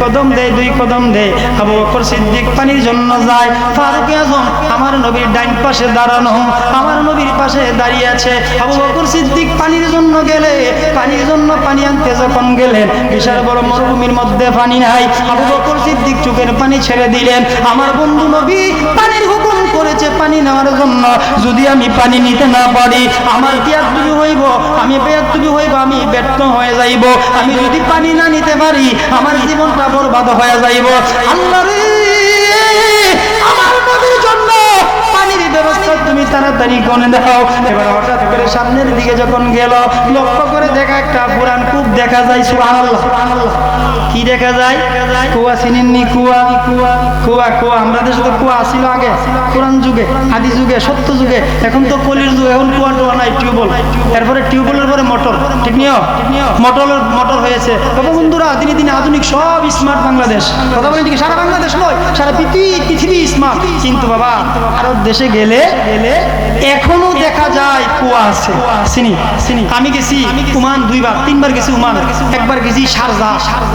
কদম দুই কদম দেয়। সিদ্দিক পানির জন্য যায়। ডাইন পাশে দাঁড়ানো, আমার পাশে দাঁড়িয়ে আছে। আবু পানির জন্য গেলে, পানির জন্য পানি আনতে যখন গেলেন, বিশাল বড় মরুভূমির মধ্যে পানি নাই। আবু বকর সিদ্দিক চোখের পানি ছেড়ে দিলেন। আমার বন্ধু নবী পানির হুকুম করেছে পানি নেওয়ার জন্য। যদি আমি পানি নিতে না পারি, আমার তুমি হইব, আমি তুমি হইব, আমি ব্যর্থ হয়ে যাইব। আমি যদি পানি না নিতে পারি, আমার জীবনটা বরবাদ হয়ে যাইব। আল্লাহ তাড়াতাড়ি করে দাও এবার হঠাৎ করে সামনের দিকে যখন গেল, লক্ষ্য করে দেখা একটা পুরান কূপ দেখা যায়, সুবহানাল্লাহ। কি দেখা যায়? কুয়া চিনেননি কুয়া। কুয়া কুয়া। কুয়া দেশে তো কুয়া আসিল আগে কোরআন যুগে, আদি যুগে, সত্য যুগে। এখন তো কলির যুগ, এখন কুয়া টুয়া নাই, টিউবওয়েল। এরপরে টিউবওয়েলের পরে মোটর, ঠিক নিও মোটর মোটর হয়েছে। তবে বন্ধুরা, দিনে দিনে আধুনিক সব স্মার্ট বাংলাদেশ। কথা বলেন সারা বাংলাদেশ নয়, সারা পৃথিবী পৃথিবী স্মার্ট কিন্তু বাবা আরব দেশে গেলে গেলে এখনও দেখা যায় কুয়া আছে। আমি গেছি উমান দুইবার, তিনবার গেছি উমান, একবার গেছি শারজা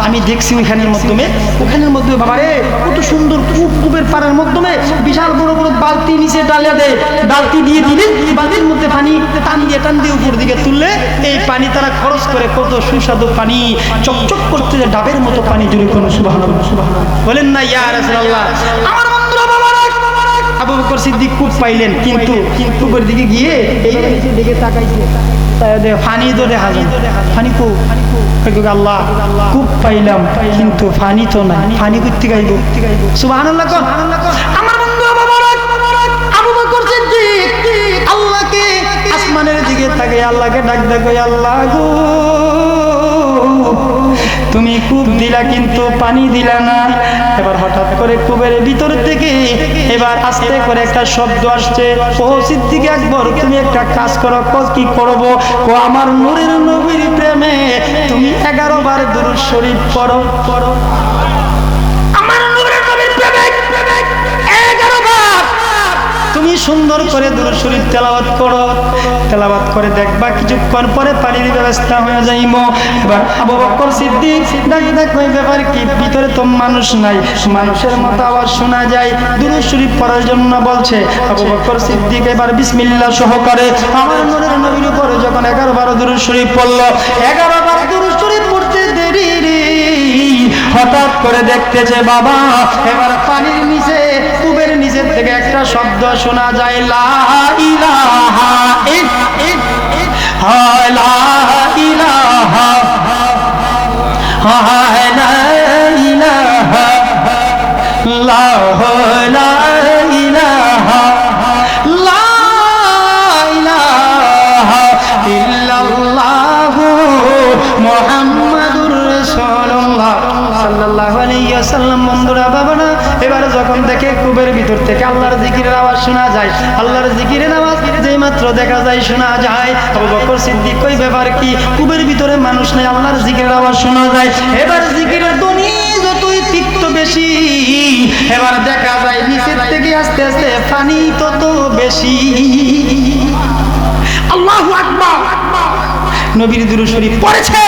আমি দেখছি ওইখানের মাধ্যমে। ওখানের মধ্যে বাবা রে, কত সুন্দর কূপ, কূপের পাড়ার মাধ্যমে বিশাল বড় বড় বালতি নিচে ডালিয়া দেয়। বালতি দিয়ে দিলে বালতির মধ্যে পানি টান দিয়ে টান দিয়ে উপর দিকে তুললে এই পানি তারা খরচ করে কত সুস্বাদু পানি, চকচক করতে ডাবের মতো পানি জুড়ে কোনো সুবাহ বলেন না, ইয়া রাসূলুল্লাহ। আমার বাবারা আবু বকর সিদ্দিক কূপ পাইলেন কিন্তু কূপের দিকে গিয়ে এই দিকে তাকাইছে। ফানি তো দেখা যায়। ফানি কূপ আল্লাহ কূপ পাইলাম কিন্তু ফানি তো নাই। ফানি করতে গাইব সুবহানাল্লাহ কোন আমার বন্ধু বাবারা আবু বকর সিদ্দিক আল্লাহকে আসমানের দিকে তাকে আল্লাহকে ডাক ডাক আল্লাহ গো। তুমি কূপ দিলা কিন্তু পানি দিলা না। এবার হঠাৎ করে কূপের ভিতর থেকে এবার আস্তে করে একটা শব্দ আসছে। ও সিদ্দিক একবার তুমি একটা কাজ করো, ক করব? ও আমার নূরের নবীর প্রেমে তুমি এগারো বার দুরুদ শরীফ পড়ো পড়ো। তুমি সুন্দর করে শরীফ তেলাওয়াত করো। তেলাওয়াত করে দেখবা কিছুক্ষণ পরে পানির ব্যবস্থা হয়ে যাইব। এবার আবু বকর সিদ্দিক ওই ব্যাপার কি? ভিতরে তো মানুষ নাই। মতো আওয়াজ শোনা যায়। পড়ার জন্য বলছে, আবু বকর সিদ্দিক, এবার বিসমিল্লাহ সহকারে আমার নবীর উপরে যখন এগারো বারো পড়ল, এগারো বারো পড়তে দেরি হঠাৎ করে দেখতেছে, বাবা, এবার একটা শব্দ শোনা যায় লা ভিতর থেকে আল্লাহর জিকিরের আওয়াজ শোনা যায়। আল্লাহর জিকিরের আওয়াজ যেই মাত্র দেখা যায়, শোনা যায়। আবু বকর সিদ্দিক কই ব্যাপার কি? কুবের ভিতরে মানুষ নাই, আল্লাহর জিকিরের আওয়াজ শোনা যায়। এবার জিকিরের ধ্বনি যতই তিক্ত বেশি, এবার দেখা যায় নিচের থেকে আস্তে আস্তে পানি তত বেশি। আল্লাহু আকবার! নবীর দুরূদ শরীফ পড়েছে।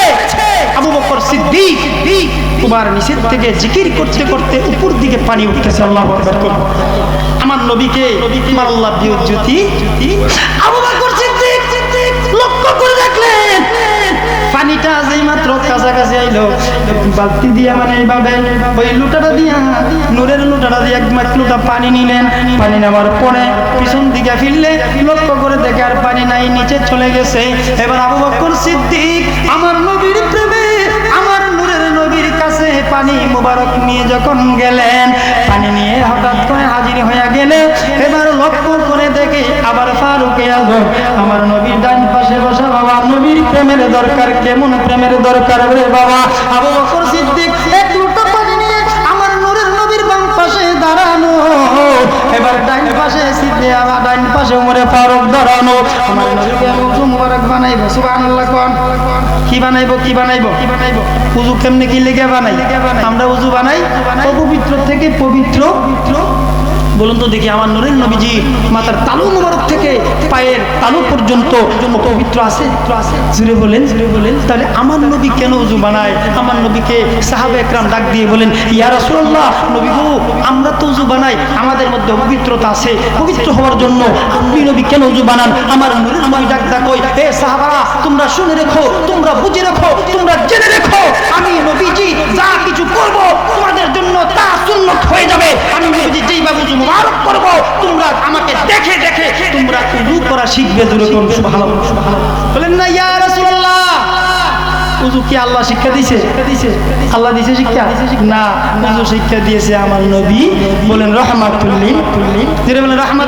আবু বকর সিদ্দিক তোমার নিচের থেকে জিকির করতে করতে উপর দিকে পানি উঠতেছে, আল্লাহু। আমার নবীকে জ্যোতি বালতি দিয়ে মানে ওই দিয়া পানি নিলেন, পানি পরে দিকে ফিরলে দেখে আর পানি নাই, নিচে চলে গেছে এবার আমার নবীর নিয়ে যখন গেলেন, পানি নিয়ে হঠাৎ করে হাজির হয়ে গেলে এবার লক্ষ্য করে দেখে আবার ফারুকে আজম আমার নবীর ডান পাশে বসা বাবা, নবীর প্রেমের দরকার, কেমন প্রেমের দরকার রে বাবা? আবু বকর সিদ্দিক আমার পাশে দাঁড়ানো। এবার ডান পাশে সিদ্ধে আমার পাশে উমরে ফারুক দাঁড়ানো। আমার নবীকে মুবারক বানাইবো, সুবহানাল্লাহ, কোন? কি বানাইবো কি বানাইবো? কি বানাইবো উজু কেমনে কি লেগে বানাই? আমরা উজু বানাই? অপবিত্র থেকে পবিত্র বলুন তো দেখি আমার নরেন নবীজি মাথার তালু মুবারক থেকে পায়ের তালু পর্যন্ত পবিত্র আছে? জুড়ে বলেন জুড়ে বলেন। তাহলে আমার নবী কেন উজু বানায়? আমার নবীকে সাহাবে একরাম ডাক দিয়ে বলেন, ইয়া নবী গো, আমরা তো উজু বানাই। আমাদের মধ্যে পবিত্রতা আছে। পবিত্র হওয়ার জন্য আপনি নবী কেন উজু বানান? আমার নূরের নবী ডাক ডাক কই হে সাহাবারা, তোমরা শুনে রেখো, তোমরা বুঝে রেখো, তোমরা জেনে রেখো। আমি নবীজি যা কিছু করব, তোমাদের জন্য তা সুন্নত হয়ে যাবে। আমি নবীজি যেইভাবে উজু মুবারক করব তোমরা আমাকে দেখে দেখে তোমরা উজু করা শিখবে দূরে ভালো বলেন না ইয়া রাসূলুল্লাহ। উজু কি আল্লাহ শিক্ষা দিছে? আল্লাহ দিছে শিক্ষা? না উজু শিক্ষা দিয়েছে আমার নবী। বলেন যেটা বলেন আমার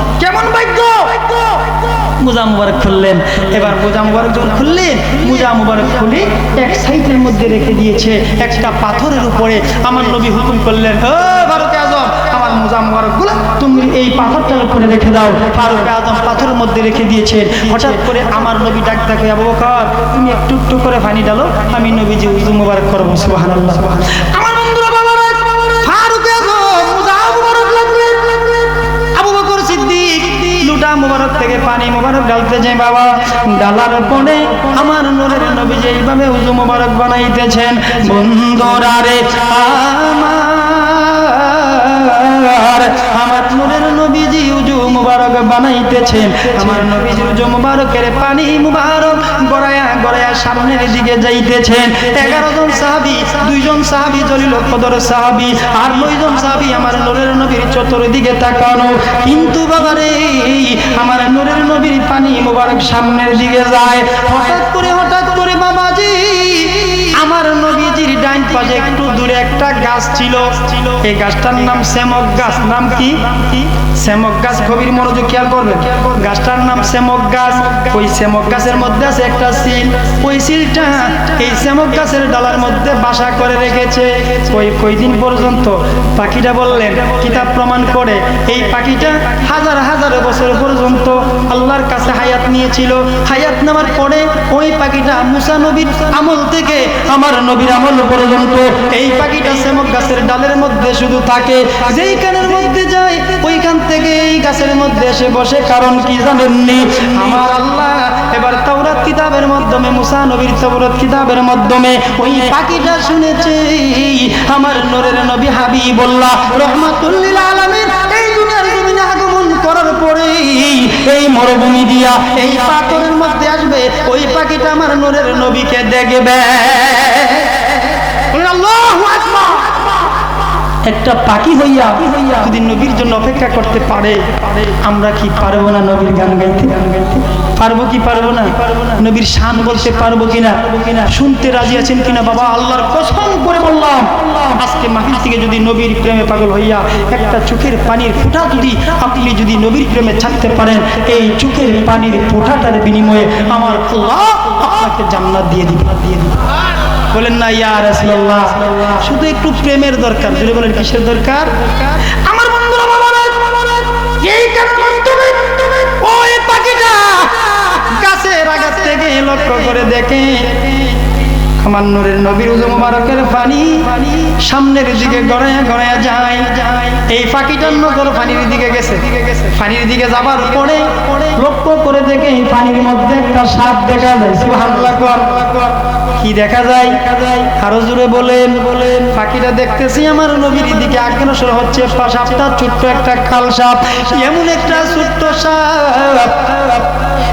মোজা মুবারক খুললেন। এবার মোজা মুবারক যখন খুললেন, মোজা মুবারক খুলে এক সাইডের মধ্যে রেখে দিয়েছে, একটা পাথরের উপরে। আমার নবী হুকুম করলেন, ও ফারুক আজম, আমার মোজা মুবারকগুলো, তুমি এই পাথরটার উপরে রেখে দাও। ফারুক আজম পাথরের মধ্যে রেখে দিয়েছেন। হঠাৎ করে আমার নবী ডাক ডাকে আবু বকর, তুমি একটু একটু করে পানি ডালো আমি নবীজি উজু মুবারক করব, সুবহানাল্লাহ। আমার মুবারক থেকে পানি, মোবারক যাই বাবা। ডালার পরে আমার নূরের নবী যেইভাবে উজু মোবারক বানাইতেছেন। বন্ধুরা রে, আমার মুবারক বানাইতেছেন। আমার নবীজি উজু মুবারকের পানি মুবারক গড়ায়া গড়ায়া সামনের দিকে যাইতেছেন। এগারো জন সাহাবি, দুইজন সাহাবি জলিল কদর সাহাবি আর নয়জন সাহাবি আমার নূরের নবীর চতুর্দিকে তাকানো। কিন্তু বাবা রে আমার নূরের নবীর পানি মুবারক সামনের দিকে যায়। হঠাৎ করে হঠাৎ ডাইন পাশে একটু দূরে একটা গাছ ছিল। এই গাছটার নাম শ্যামক গাছ। নাম কি? শ্যামক গাছ। গভীর মনোযোগ খেয়াল করবেন। গাছটার নাম শ্যামক গাছ। ওই শ্যামক গাছের মধ্যে আছে একটা সিল। ওই সিলটা এই শ্যামক গাছের ডালার মধ্যে বাসা করে রেখেছে। ওই কয়দিন পর্যন্ত পাখিটা বললেন, কিতাব প্রমাণ করে। এই পাখিটা হাজার হাজার বছর পর্যন্ত আল্লাহর কাছে হায়াত নিয়েছিল। হায়াত নেওয়ার পরে ওই পাখিটা মুসা নবীর আমল থেকে আমার নবীর আমল পর্যন্ত এই পাখিটা গাছের ডালের মধ্যে শুধু থাকে। যেই কানের মধ্যে যায়, ওইখান থেকে এই গাছের মধ্যে এসে বসে। কারণ কি জানেননি? আমার আল্লাহ এবার তাওরাত কিতাবের মাধ্যমে, মুসা নবীর তাওরাত কিতাবের মাধ্যমে ওই পাখিটা শুনেছে। আমার নূরের নবী হাবিবুল্লাহ রহমাতুল্লিল আলামিন এই দুনিয়ার আগমন করার পরে এই মরুভূমি দিয়া এই পাথরের মধ্যে আসবে। ওই পাখিটা আমার নূরের নবীকে দেখবে। একটা পাখি হইয়া হইয়া যদি নবীর জন্য অপেক্ষা করতে পারে, আমরা কি পারব না নবীর গান গাইতে? গান গাইতে পারব কি পারব না? নবীর শান বলতে পারব কিনা? শুনতে রাজি আছেন কিনা? বাবা, আল্লাহর কসম করে বললাম, আজকে মাহির থেকে যদি নবীর প্রেমে পাগল হইয়া একটা চোখের পানির ফোঁটা যদি আপনি যদি নবীর প্রেমে ছাড়তে পারেন, এই চোখের পানির ফোঁটাটার বিনিময়ে আমার আল্লাহ আপনাকে জান্নাত দিয়ে দিবে দিয়ে দিবে। বলেন না, ইয়া রাসূলুল্লাহ। শুধু একটু প্রেমের দরকার। যদি বলেন, কিসের দরকার? আমার থেকে লক্ষ্য করে দেখে। আমার নূরের নবীর সামনের দিকে পরে দেখে দেখা যায়। কি দেখা যায়? আরও জোরে বলেন। বলেন পাখিটা দেখতেছি আমার নবীর দিকে আগ্রসর হচ্ছে। ছোট্ট একটা খাল সাপ, এমন একটা ছোট্ট সাপ।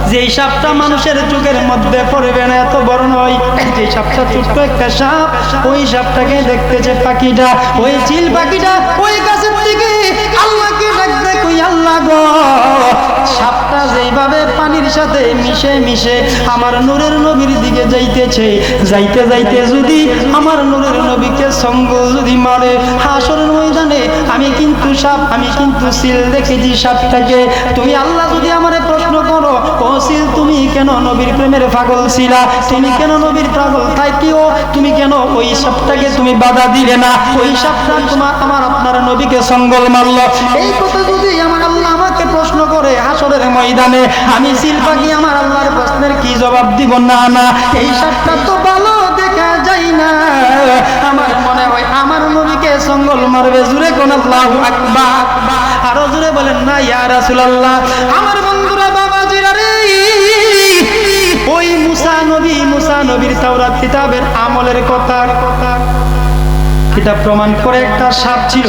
যে সাপটা মানুষের চোখের মধ্যে পড়বে না, এত বড় নয়। যে ছোট্ট একটা সাপ ওই সাপটাকে দেখতেছে পাখিটা ওই চিল পাখিটা ওই গাছের দিকে গো। সাপটা যে এইভাবে পানির সাথে মিশে মিশে আমার নূরের নবীর দিকে যাইতেছে, যাইতে যাইতে যদি আমার নূরের নবীকে সঙ্গ যদি মারে ময়দানে আমি কিন্তু সাপ, আমি কিন্তু সিল দেখেছি সাপটাকে। তুমি আল্লাহ যদি আমারে প্রশ্ন করো, ও সিল, তুমি কেন নবীর প্রেমের পাগল ছিলা? তুমি কেন নবীর পাগল থাকিও? তুমি কেন ওই সাপটাকে তুমি বাধা দিলে না? ওই সাপটা তোমার আমার আপনার নবীকে সঙ্গল মারলো। এই কথা প্রশ্ন করে হাসরের ময়দানে, আমি সিল পাখি আমার আল্লাহর প্রশ্নের কি জবাব দিব? না না, এই সাপটা তো ভালো দেখা যায় না। আমার মনে হয় আমার নবীকে সঙ্গল মারবে, জুড়ে কোন আল্লাহ আকবার। আরও জুড়ে বলেন, না, ইয়া রাসূলুল্লাহ। আমার বন্ধুরা, বাবাজিরা রে, ওই মুসা নবী, মুসা নবীর তাওরাত কিতাবের আমলের কথা কথা এটা প্রমাণ করে একটা সাপ ছিল।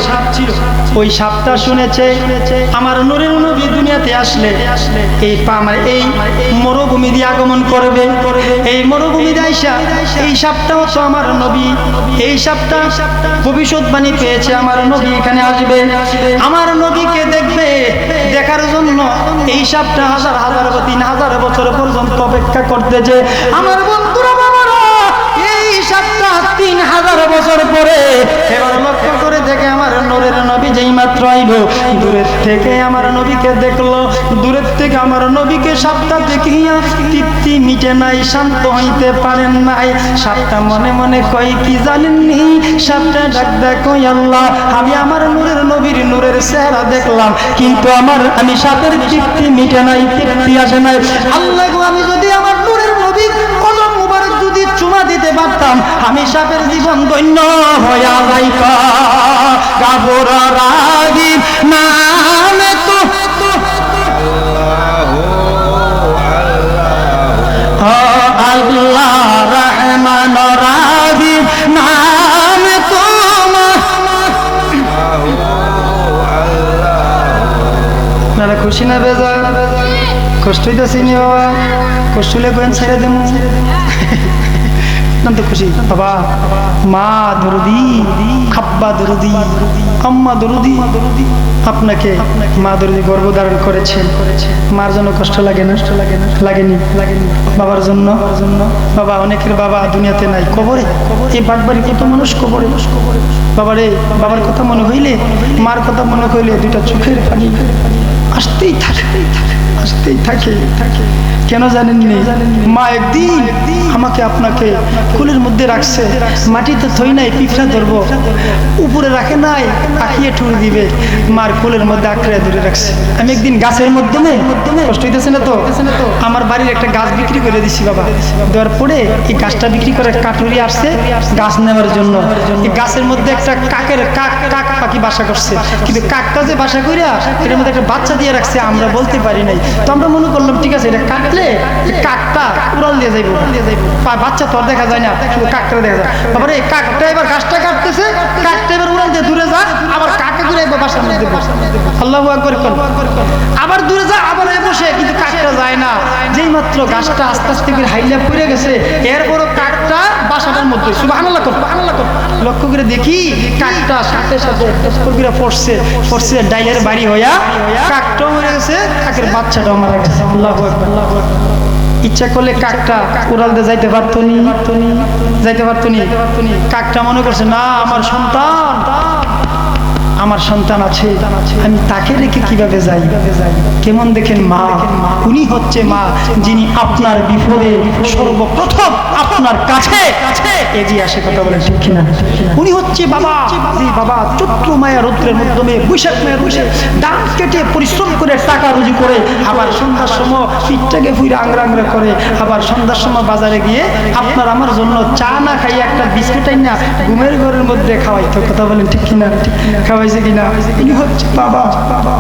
ওই সাপটা শুনেছে, আমার নূরের নবী দুনিয়াতে আসলে, এই মানে এই মরুভূমি দিয়ে আগমন করবে। এই মরুভূমি দিয়ে আইসা, এই সাপটাও তো আমার নবী। এই সাপটা ভবিষ্যৎবাণী পেয়েছে, আমার নবী এখানে আসবে। আমার নবীকে দেখবে, দেখার জন্য এই সাপটা হাজার হাজার তিন হাজার বছর পর্যন্ত অপেক্ষা করতেছে। আমার বন্ধুরা তিন হাজার বছর পরে এবার লক্ষ্য করে দেখে আমার নূরের নবী যেই মাত্র আইল। দূরের থেকে আমার নবীকে দেখল, দূরের থেকে আমার নবীকে সাপটা দেখিয়া তৃপ্তি মিটে নাই, শান্ত হইতে পারেন নাই। সাপটা মনে মনে কয়, কি জানেননি? সাপটা ডাক দেখো আল্লাহ। আমি আমার নূরের নবীর নূরের চেহারা দেখলাম, কিন্তু আমার, আমি সাপের তৃপ্তি মিটে নাই, তৃপ্তি আসে নাই। আল্লাহ সাপের জীবন ধন্য হইয়া যাইতা। গাবর রাগি নামে তো। আল্লাহ রহমান রাগি নামে তোমার খুশি না বেজা কষ্ট হইতেছি নি বাবা? কষ্ট হলে কোয়েন ছেড়ে দেব না তো খুশি। বাবা, মা দরদি আব্বা দরদি, আম্মা দরদি, আপনাকে মা দরদি গর্ভধারণ করেছেন মার জন্য কষ্ট লাগে না? লাগে না লাগেনি। লাগেনি বাবার জন্য? জন্য বাবা, অনেকের বাবা দুনিয়াতে নাই। কবরে? এই বাটবাড়ি কত মানুষ কবরে? বাবারে, বাবার কথা মনে হইলে, মার কথা মনে হইলে দুইটা চোখের পানি আসতেই থাকে। আসতেই থাকে। কেন জানেননি? মা একদিন আমাকে আপনাকে কুলের মধ্যে রাখছে। মাটিতে থই নাই, পিঁপড়া ধরবো। উপরে রাখে নাই, আঁকিয়ে ঠুর দিবে। মার কুলের মধ্যে আঁকড়ে ধরে রাখছে। আমি একদিন গাছের মাধ্যমে কষ্ট হইতেছে না তো? আমার বাড়ির একটা গাছ বিক্রি করে দিছি বাবা। দেওয়ার পরে এই গাছটা বিক্রি করে কাটুরি আসছে গাছ নেওয়ার জন্য। এই গাছের মধ্যে একটা কাকের কাক কাক পাখি বাসা করছে। কিন্তু কাকটা যে বাসা করিয়া এটার মধ্যে একটা বাচ্চা দিয়ে রাখছে, আমরা বলতে পারি নাই। তো আমরা মনে করলাম, ঠিক আছে, এটা কাটলে কাকটা উড়াল দিয়ে যাইব। বাচ্চা তো দেখা যায় না কাকটা দেখা যায়। তারপরে কাকটা এবার গাছটা কাটতেছে, কাকটা এবার উড়াল দিয়ে দূরে যা আবার আবার দূরে যা, আবার বসে, কিন্তু কাকটা যায় না। যেই মাত্র গাছটা আস্তে আস্তে করে হাইলা পড়ে গেছে, এরপরও কাকটা বাসাটার মধ্যে। কর আনাল্লাহ কর। লক্ষ্য করে দেখি কাকটা সাথে সাথে পড়ছে পড়ছে ডাইলের বাড়ি কাকটাও গেছে কাকের বাচ্চাটাও ইচ্ছা করলে কাকটা উড়াল দিয়ে যাইতে পারতো নি? যাইতে পারতো নি? কাকটা মনে করছে, না, আমার সন্তান। আমার সন্তান আছে, আমি তাকে রেখে কীভাবে যাই? কেমন দেখেন মা? উনি হচ্ছে মা যিনি আপনার বিপদে সর্বপ্রথম আপনার কাছে এগিয়ে আসে কথা বলেন ঠিক উনি হচ্ছে বাবা বাবা চৈত্র মায়া রৌদ্রের মাধ্যমে, বৈশাখ মায়া রোষে দাম কেটে পরিশ্রম করে টাকা রুজি করে আবার সন্ধ্যার সময় পিঠটাকে ফুইরে আংরা আংরা করে আবার সন্ধ্যার সময় বাজারে গিয়ে আপনার আমার জন্য চা না খাইয়ে একটা বিস্কুট না ঘুমের ঘরের মধ্যে খাওয়াইতো, কথা বলেন ঠিক কিনা? খাওয়াইছে কিনা? ইনি হচ্ছে? বাবা। বাবা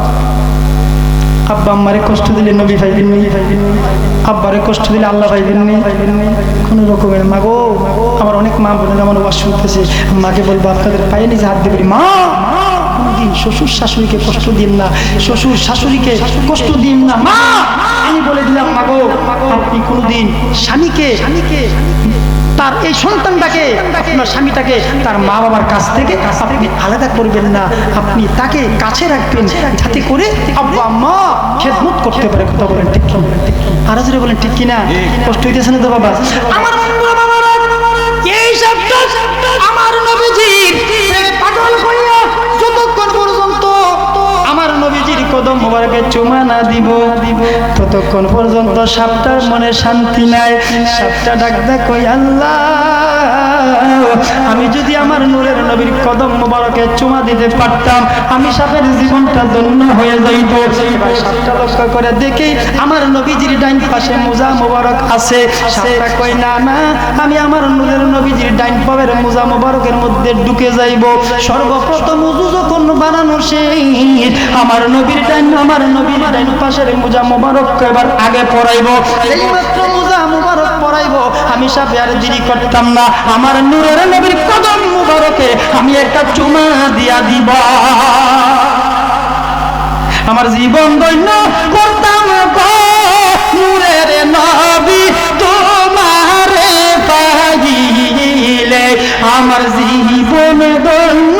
আব্বা আম্মারে কষ্ট দিলে নবী ভাইবেন আব্বারে কষ্ট দিলে আল্লাহ ভাইবেন কোনো রকমের মা গো আমার অনেক মা বোনেরা আমার ওয়াশ শুনতেছে। মাকে বলব আপনাদের পায়ে নিজে হাত দেবেন। মা কোনদিন শ্বশুর শাশুড়িকে কষ্ট দিন না। শ্বশুর শাশুড়িকে কষ্ট দিন না। মা আমি বলে দিলাম মা গো আপনি কোনোদিন স্বামীকে স্বামীকে তার এই সন্তানটাকে আপনার স্বামীটাকে তার মা বাবার কাছ থেকে আপনি আলাদা করবেন না। আপনি তাকে কাছে রাখবেন যাতে করে আব্বা আম্মা খেদমত করতে পারে। কথা বলেন ঠিক কি? আর বলেন ঠিক কিনা? কষ্ট হইতেছে না তো বাবা? আমার নবীজি এই শব্দ আমার নবীজির কদম মোবারকে চুমা না দিব। দিব ততক্ষণ পর্যন্ত সাপটার মনে শান্তি নাই। সাপটা ডাক দেখ আল্লাহ, আমি যদি আমার নূরের নবীর কদম মোবারকে চুমা দিতে পারতাম, আমি সাপের জীবনটা ধন্য হয়ে যাইত। সাপটা লক্ষ্য করে দেখি আমার নবীজির ডাইন পাশে মোজা মোবারক আছে। সাপটা কই না না, আমি আমার নূরের নবীজির ডাইন পাবের মোজা মোবারকের মধ্যে ঢুকে যাইব। সর্বপ্রথম উজু যখন বানানো সেই আমার নবীর ডাইন আমার নবীর পাশের মোজা মোবারক এবার আগে পড়াইব এই মাত্র মোজা পড়াইব আমি আর দেরি করতাম না। আমার নূরের নবীর কদম মোবারকে আমি একটা চুমা দিয়া দিব। আমার জীবন দৈন্য করতাম নূরের নবী তোমারে পাইলে আমার জীবন দৈন্য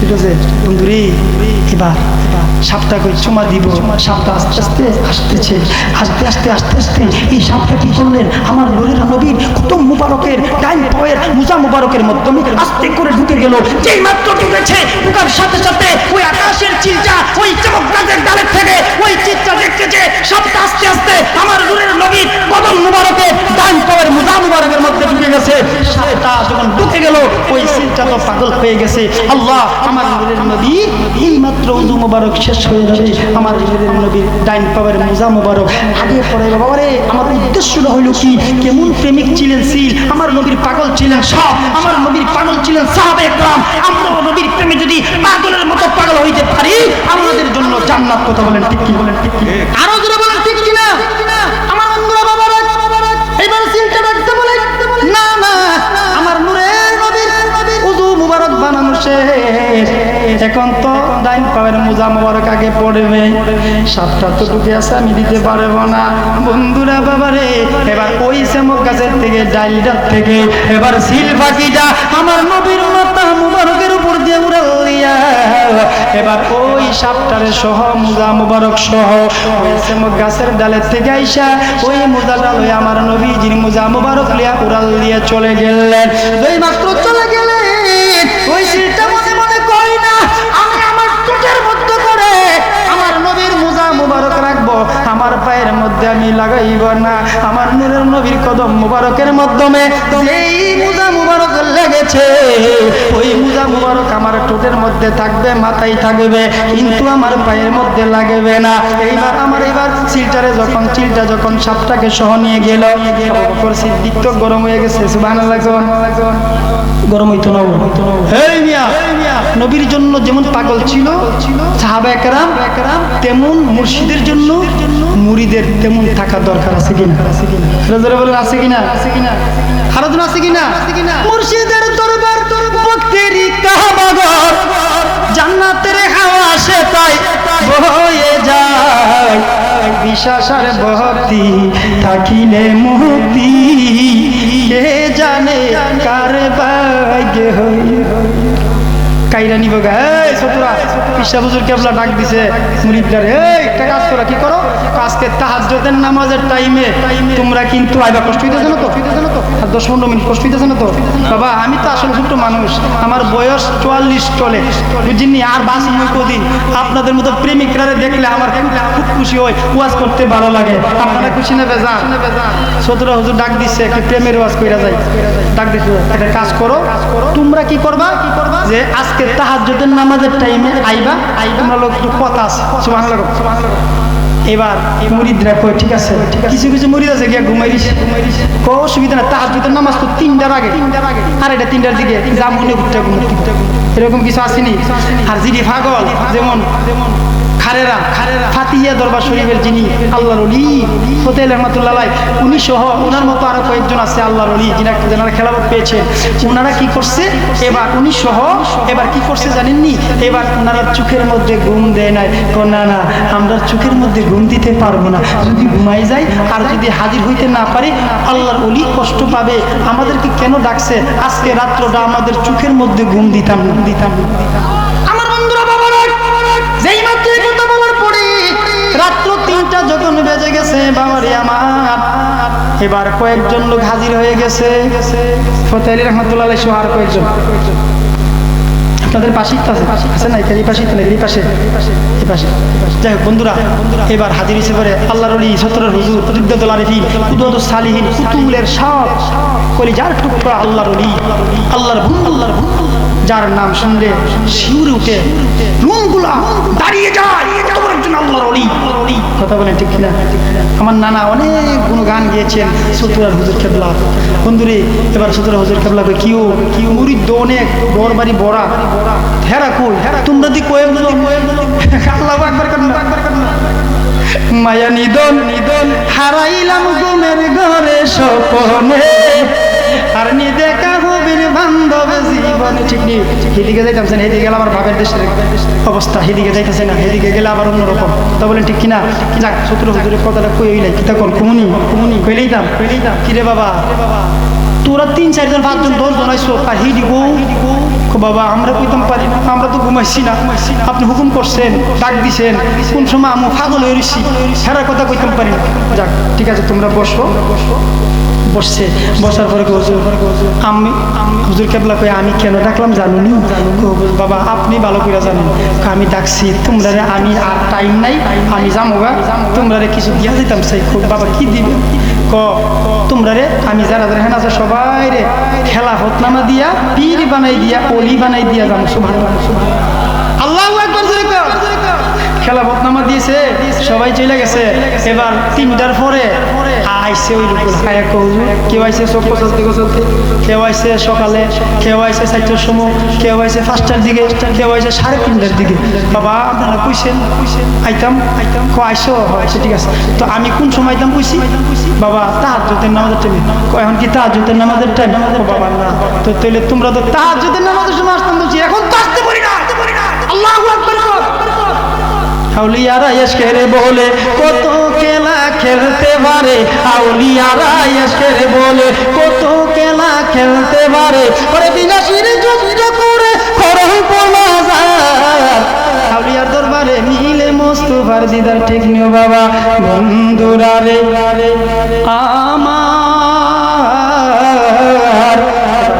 ঠিক আছে? বন্ধুরি, এবার সাপটা চুমা দিব। সাপটা আস্তে আস্তে আসতেছে আস্তে আস্তে আস্তে আস্তে এই সাপটা কি করলেন? আমার নূরের নবীর কত মুবারকের ডাইন পয়ের মুজা মুবারকের মাধ্যমে আস্তে করে ঢুকে গেল। যেই মাত্র ঢুকেছে, ঢুকার সাথে সাথে ওই আকাশের চিলটা ওই চমক ডালের থেকে ওই চিত্রা দেখতেছে, সাপটা আস্তে আস্তে আমার নূরের নবীর কদম মুবারকে ডাইন পয়ের মুজা মুবারকের মধ্যে ঢুকে গেছে। সাপটা যখন ঢুকে গেল, ওই চিলটা তো পাগল হয়ে গেছে। আল্লাহ আমার নূরের নবী এই মাত্র উজু মুবারক শেষ হয়ে যাবে। আমার নূরের নবীর ডাইন পাওয়ার মুজা মুবারক আগে পরে বাবা রে আমার উদ্দেশ্যটা হইল কি? কেমন প্রেমিক ছিলেন সিল? আমার নবীর পাগল ছিলেন সব। আমার নবীর পাগল ছিলেন সাহাবে একরাম। আমরা নবীর প্রেমে যদি পাগলের মতো পাগল হইতে পারি আমাদের জন্য জান্নাত কথা বলেন ঠিক কি? বলেন ঠিক। কি আরও জোরে বলেন ঠিক কি শেষ এখন তো ডাইন পাওয়ার মোজা মুবারক আগে পড়বে। সাতটা তো আছে, আমি দিতে পারব না। বন্ধুরা বাবারে, এবার ওই সেমক গাছের থেকে থেকে, এবার সিল আমার নবীর মাথা মুবারকের উপর দিয়ে এবার ওই সাপটারে সহ, মুজা মুবারক সহ গাছের ডালের থেকে আইসা, ওই মুজা ডাল আমার নবীজির মুজা মুবারক লিয়া উড়াল দিয়ে চলে গেলেন। মাত্র চলে ওই সিলটা মনে মনে করি না। আমি আমার টুটের মধ্যে করে আমার নবীর মুজা মুবারক রাখব। আমার পায়ের মধ্যে আমি লাগাইব না। আমার নূরের নবীর কদম মুবারকের মাধ্যমে এই মুজা মুবারক লেগেছে, ওই মুজা মুবারক আমার টোটের মধ্যে থাকবে, মাথায় থাকবে, কিন্তু আমার পায়ের মধ্যে লাগবে না। এইবার আমার এবার চিলটারে যখন চিলটা যখন সাপটাকে সহ নিয়ে গেল সিদ্দিক তো গরম হয়ে গেছে, সুবহানাল্লাহ সুবহানাল্লাহ। গরম হইতো না নবীর জন্য যেমন পাগল ছিল সাহাবা একরাম তেমন মুর্শিদের জন্য মুড়িদের তেমন থাকা দরকার আছে কিনা? বলেন আছে কিনা আছে কিনা? হারাদুন আছে কিনা? মুর্শিদের দরবার ভক্তেরই কাহাবাগর জান্নাতের হাওয়া সে তাই বয়ে যায়। বিশ্বাসার ভক্তি থাকিলে মুক্তি। জানে কার ভাগ্য হই। কাইরা নিব গা। এই ছোটরা, পিসা বুজুর কেবলা ডাক দিছে মুরিদরা এই, একটা কাজ করো, কি করো? আজকে তাহাজ্জুদের নামাজের টাইমে তোমরা কিন্তু আইবা কষ্ট হইতেছে না তো? আর দশ পনেরো মিনিট কষ্ট হইতেছে না তো? বাবা, আমি তো আসলে ছোট্ট মানুষ। আমার বয়স চুয়াল্লিশ চলে। বুঝিনি আর বাস মুই কদিন। আপনাদের মতো প্রেমিকরা দেখলে আমার খুব খুশি হয় ওয়াজ করতে ভালো লাগে। আপনারা খুশি নেবে যান সতেরো হুজুর ডাক দিচ্ছে একটা প্রেমের ওয়াজ কইরা যায় ডাক দিচ্ছে একটা কাজ করো। তোমরা কি করবা? যে আজকে তাহাজ্জুদের নামাজের টাইমে আইবা আইবা লোক কথা আছে। সুবহানাল্লাহ সুবহানাল্লাহ এবার মুরিদরা কয়, ঠিক আছে, কিছু কিছু মুরিদ আছে গিয়া ঘুমাইরিস। কো অসুবিধা না তাহাজ্জুদের নামাজ তো তিনটার আগে। আর এটা তিনটার দিকে, যা মনে ঘুরতে এরকম কিছু আসেনি? আর যদি ফাগল যেমন যেমন আমরা চোখের মধ্যে ঘুম দিতে পারব না যদি ঘুমাই যাই আর যদি হাজির হইতে না পারি আল্লাহর অলি কষ্ট পাবে আমাদেরকে কেন ডাকছে আজকে রাত্রটা আমাদের চোখের মধ্যে ঘুম দিতাম দিতাম। আমার বন্ধুরা যেই মাত্র রাত্র তিনটা যখন বেজে গেছে, বাবারে আমার। এবার কয়েকজন লোক হাজির হয়ে গেছে। ফতে আলী রহমতুল্লাহ সহ আর কয়েকজন। আপনাদের পাশেই তো আছে আছে না? এই পাশেই তো না এই পাশে। এই পাশে। যাই হোক, বন্ধুরা, এবার হাজির হিসেবে করে আল্লাহর অলি সতরের হুজুর, রিদ্দাতুল আরিফিন উদুদ সালিহিন কুতুলের সব কলি যার টুকরা আল্লাহর অলি আল্লাহর বন্ধু আল্লাহর বন্ধু যার নাম শুনলে শিউরে উঠে রুমগুলা দাঁড়িয়ে যায়। বড় একজন আল্লাহর অলি কথা বলেন ঠিক কিনা? আমার নানা অনেক গুণ গান গিয়েছেন সতুরার হুজুর কেবলা বন্ধুরে এবার সতুরা হুজুর কেবলা কই কিউ কিউ মুরিদ তো অনেক বড় বাড়ি। বড়া হেরা কই? তোমরা দি কয়ে আল্লাহ একবার মায়া নিদন নিদন হারাইলাম ঘুমের ঘরে স্বপনে। আর নিদেকা হবির বান্ধব জীবনে। ঠিক নেই সেদিকে যাইতাম না, এদিকে গেলে আমার বাপের দেশের অবস্থা সেদিকে যাইতেছে না সেদিকে গেলে আবার অন্যরকম। তা বলেন, ঠিক কিনা? যাক সত্র হুজুরের কথাটা কই হইলাই কিতা কোন কুমুনি কুমুনি? কইলেই দাম কইলেই দাম বাবা? তোরা তিন, চারজন, পাঁচজন, দশজন আইসো আর হিডি বাবা, আমরা কইতাম পারি না, আমরা তো ঘুমাইছি না। আপনি হুকুম করছেন, ডাক দিছেন, কোন সময় আমি পাগল হয়ে রইছি, সারা কথা কইতাম পারি না। যাক, ঠিক আছে, তোমরা বসো। বসছে, বসার পরে আমি, হুজুর কেবলা কই, আমি কেন ডাকলাম জানুনি? বাবা, আপনি ভালো করে জানেন। আমি ডাকছি তোমরা আমি আর টাইম নাই, আমি যাব গা। তোমরা কিছু দিয়া দিতাম সেই বাবা, কি দিবে? ক তোমরা রে আমি যারা যারা হেন আছে সবাই রে খেলা হতনামা দিয়া, পীর বানাই দিয়া, অলি বানাই দিয়া জোরে কর। খেলা বদনামা দিয়েছে, সবাই চলে গেছে। এবার তিনটার পরে আইসে ওই কেউ আইসে চক্র চলতে চলতে কেউ আইসে সকালে, কেউ আইসে চারটার সময়, কেউ আইসে পাঁচটার দিকে, কেউ আইসে সাড়ে তিনটার দিকে। বাবা, আপনারা কইছেন, আইতাম আইতাম কো আইসো আইসো ঠিক আছে। তো আমি কোন সময় আইতাম কইছি? বাবা তাহার জোতের নামাজের টাইম এখন কি তাহার জোতের নামাজের টাইম বাবা, না। তো তাহলে তোমরা তো তাহার জোতের নামাজের সময় আসতাম বলছি, এখন তো আসতে পারি না। আল্লাহ আকবার আউলিয়ারা এসকের বলে, কত খেলা খেলতে পারে? আউলিয়ারা এসকের বলে, কত খেলা খেলতে পারে? করে বিনাশির যুদ্ধ করে করহ পলাজার আউলিয়ার দরবারে মিলে মোস্তফার দিদার ঠিক নিও বাবা, বন্ধুরা রে, আমার।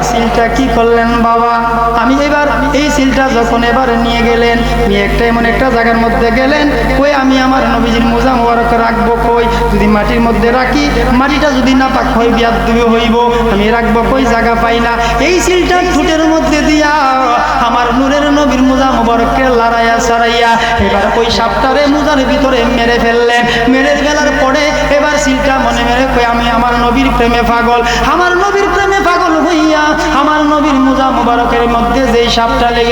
সিলটা কি করলেন বাবা? আমি এবার সিলটা যখন এবার নিয়ে গেলেন, নিয়ে একটা এমন একটা জায়গার মধ্যে গেলেন, কই আমি আমার নবীজির মোজা মোবারক রাখব কই? যদি মাটির মধ্যে রাখি, মাটিটা যদি না পাক হয় বিয়াদ দুবে হইব, আমি রাখব কই? জায়গা পাই না। এই সিলটা ঠোঁটের মধ্যে দিয়া আমার নূরের নবীর মোজা মোবারককে লড়াইয়া সারাইয়া এবার ওই সাপটারে মোজার ভিতরে মেরে ফেললেন। মেরে ফেলার পরে এবার সিলটা মনে মেরে কই, আমি আমার নবীর প্রেমে পাগল। আমার নবীর প্রেমে পাগল হইয়া আমার নবীর মোজা মোবারকের মধ্যে যেই সাপটা লেগে